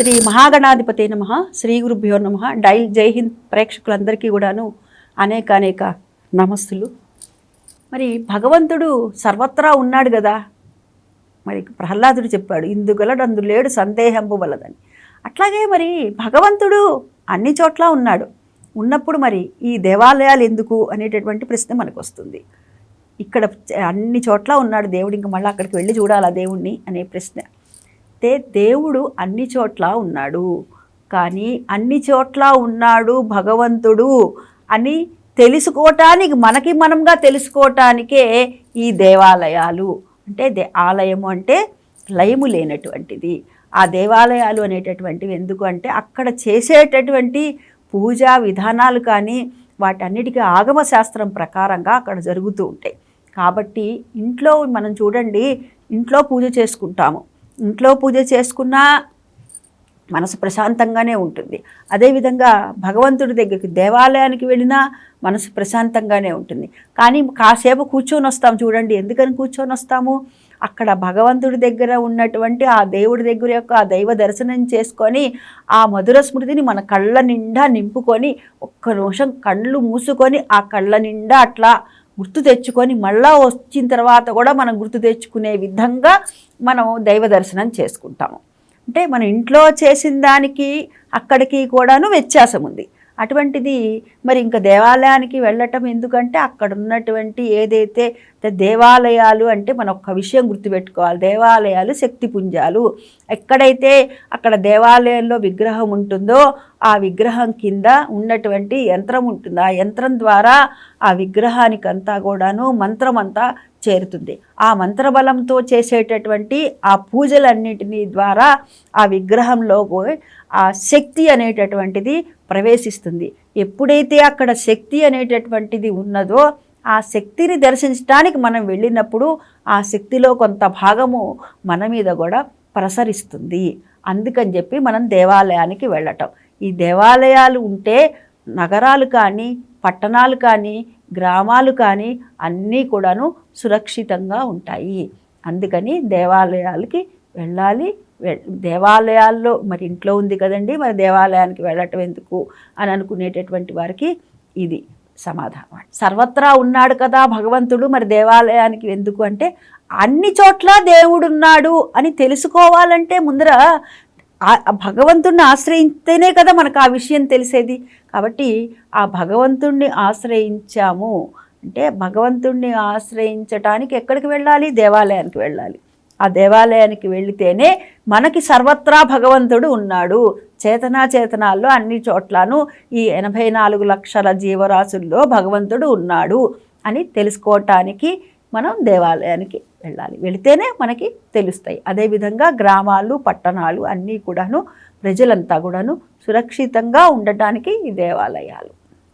శ్రీ మహాగణాధిపతి నమ. శ్రీ గురుభ్యో నమ. డైల్ జై హింద్ ప్రేక్షకులందరికీ కూడాను అనేక అనేక నమస్తులు. మరి భగవంతుడు సర్వత్రా ఉన్నాడు కదా. మరి ప్రహ్లాదుడు చెప్పాడు ఇందుగలడందు లేడు సందేహంబు వలదని. అట్లాగే మరి భగవంతుడు అన్ని చోట్ల ఉన్నాడు. ఉన్నప్పుడు మరి ఈ దేవాలయాలు ఎందుకు అనేటటువంటి ప్రశ్న మనకు వస్తుంది ఇక్కడ అన్ని చోట్ల ఉన్నాడు దేవుడు ఇంక మళ్ళీ అక్కడికి వెళ్ళి చూడాలా దేవుణ్ణి అనే ప్రశ్న. అయితే దేవుడు అన్ని చోట్ల ఉన్నాడు. కానీ అన్ని చోట్ల ఉన్నాడు భగవంతుడు అని తెలుసుకోవటానికి మనకి మనంగా తెలుసుకోవటానికే ఈ దేవాలయాలు. అంటే దే ఆలయము అంటే లయము లేనటువంటిది. ఆ దేవాలయాలు అనేటటువంటివి ఎందుకు అంటే అక్కడ చేసేటటువంటి పూజా విధానాలు కానీ వాటన్నిటికీ ఆగమ శాస్త్రం ప్రకారంగా అక్కడ జరుగుతూ ఉంటాయి. కాబట్టి ఇంట్లో మనం చూడండి ఇంట్లో పూజ చేసుకుంటాము. ఇంట్లో పూజ చేసుకున్నా మనసు ప్రశాంతంగానే ఉంటుంది. అదేవిధంగా భగవంతుడి దగ్గరికి దేవాలయానికి వెళ్ళినా మనసు ప్రశాంతంగానే ఉంటుంది. కానీ కాసేపు కూర్చొని వస్తాం చూడండి. ఎందుకని కూర్చొని వస్తాము? అక్కడ భగవంతుడి దగ్గర ఉన్నటువంటి ఆ దేవుడి దగ్గర యొక్క ఆ దైవ దర్శనం చేసుకొని ఆ మధుర స్మృతిని మన కళ్ళ నిండా నింపుకొని ఒక్క నిమిషం కళ్ళు మూసుకొని ఆ కళ్ళ నిండా అట్లా గుర్తు తెచ్చుకొని మళ్ళా వచ్చిన తర్వాత కూడా మనం గుర్తు తెచ్చుకునే విధంగా మనం దైవ దర్శనం చేసుకుంటాము. అంటే మన ఇంట్లో చేసిన దానికి అక్కడికి కూడాను వ్యత్యాసం ఉంది. అటువంటిది మరి ఇంకా దేవాలయానికి వెళ్ళటం ఎందుకంటే అక్కడ ఉన్నటువంటి ఏదైతే దేవాలయాలు అంటే మనం ఒక్క విషయం గుర్తుపెట్టుకోవాలి. దేవాలయాలు శక్తి పుంజాలు. ఎక్కడైతే అక్కడ దేవాలయంలో విగ్రహం ఉంటుందో ఆ విగ్రహం కింద ఉన్నటువంటి యంత్రం ఉంటుంది. ఆ యంత్రం ద్వారా ఆ విగ్రహానికంతా కూడాను మంత్రం అంతా చేరుతుంది. ఆ మంత్రబలంతో చేసేటటువంటి ఆ పూజలన్నింటినీ ద్వారా ఆ విగ్రహంలో ఆ శక్తి అనేటటువంటిది ప్రవేశిస్తుంది. ఎప్పుడైతే అక్కడ శక్తి అనేటటువంటిది ఉన్నదో ఆ శక్తిని దర్శించడానికి మనం వెళ్ళినప్పుడు ఆ శక్తిలో కొంత భాగము మన మీద కూడా ప్రసరిస్తుంది. అందుకని చెప్పి మనం దేవాలయానికి వెళ్ళటం. ఈ దేవాలయాలు ఉంటే నగరాలు కానీ పట్టణాలు కానీ గ్రామాలు కానీ అన్నీ కూడాను సురక్షితంగా ఉంటాయి. అందుకని దేవాలయాలకి వెళ్ళాలి. దేవాలయాల్లో మరి ఇంట్లో ఉంది కదండి మరి దేవాలయానికి వెళ్ళటం ఎందుకు అని అనుకునేటటువంటి వారికి ఇది. సమాధానం సర్వత్రా ఉన్నాడు కదా భగవంతుడు మరి దేవాలయానికి ఎందుకు అంటే అన్ని చోట్ల దేవుడున్నాడు అని తెలుసుకోవాలంటే ముందర భగవంతుణ్ణి ఆశ్రయిస్తేనే కదా మనకు ఆ విషయం తెలిసేది. కాబట్టి ఆ భగవంతుణ్ణి ఆశ్రయించాము అంటే భగవంతుణ్ణి ఆశ్రయించటానికి ఎక్కడికి వెళ్ళాలి? దేవాలయానికి వెళ్ళాలి. ఆ దేవాలయానికి వెళితేనే మనకి సర్వత్రా భగవంతుడు ఉన్నాడు. చేతనా చేతనాల్లో అన్ని చోట్లను ఈ ఎనభై నాలుగు లక్షల జీవరాశుల్లో భగవంతుడు ఉన్నాడు అని తెలుసుకోవటానికి మనం దేవాలయానికి వెళ్ళాలి. వెళితేనే మనకి తెలుస్తాయి. అదేవిధంగా గ్రామాలు పట్టణాలు అన్నీ కూడాను ప్రజలంతా కూడాను సురక్షితంగా ఉండటానికి ఈ దేవాలయాలు.